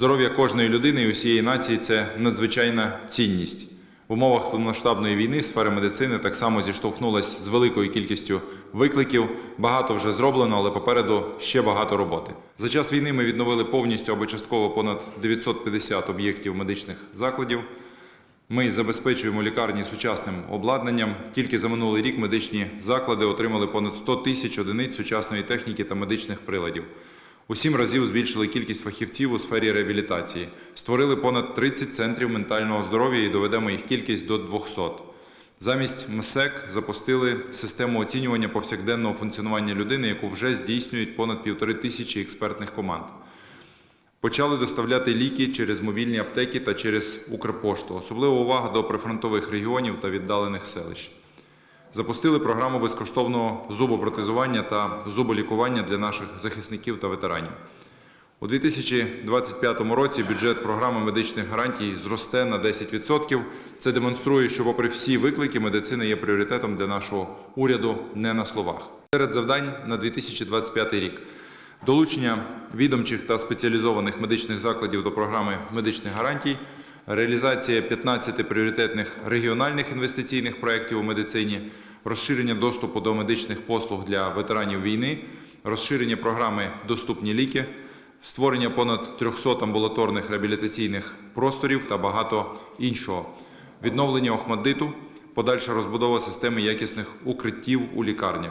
Здоров'я кожної людини і усієї нації це надзвичайна цінність. В умовах повномасштабної війни сфера медицини так само зіштовхнулася з великою кількістю викликів. Багато вже зроблено, але попереду ще багато роботи. За час війни ми відновили повністю або частково понад 950 об'єктів медичних закладів. Ми забезпечуємо лікарні сучасним обладнанням. Тільки за минулий рік медичні заклади отримали понад 100 тисяч одиниць сучасної техніки та медичних приладів. У сім разів збільшили кількість фахівців у сфері реабілітації. Створили понад 30 центрів ментального здоров'я і доведемо їх кількість до 200. Замість МСЕК запустили систему оцінювання повсякденного функціонування людини, яку вже здійснюють понад півтори тисячі експертних команд. Почали доставляти ліки через мобільні аптеки та через Укрпошту. Особлива увага до прифронтових регіонів та віддалених селищ. Запустили програму безкоштовного зубопротезування та зуболікування для наших захисників та ветеранів. У 2025 році бюджет програми медичних гарантій зросте на 10%. Це демонструє, що, попри всі виклики, медицина є пріоритетом для нашого уряду не на словах. Серед завдань на 2025 рік долучення відомчих та спеціалізованих медичних закладів до програми медичних гарантій, реалізація 15 пріоритетних регіональних інвестиційних проєктів у медицині, розширення доступу до медичних послуг для ветеранів війни, розширення програми Доступні ліки, створення понад 300 амбулаторних реабілітаційних просторів та багато іншого, відновлення Охмаддиту, подальша розбудова системи якісних укриттів у лікарнях.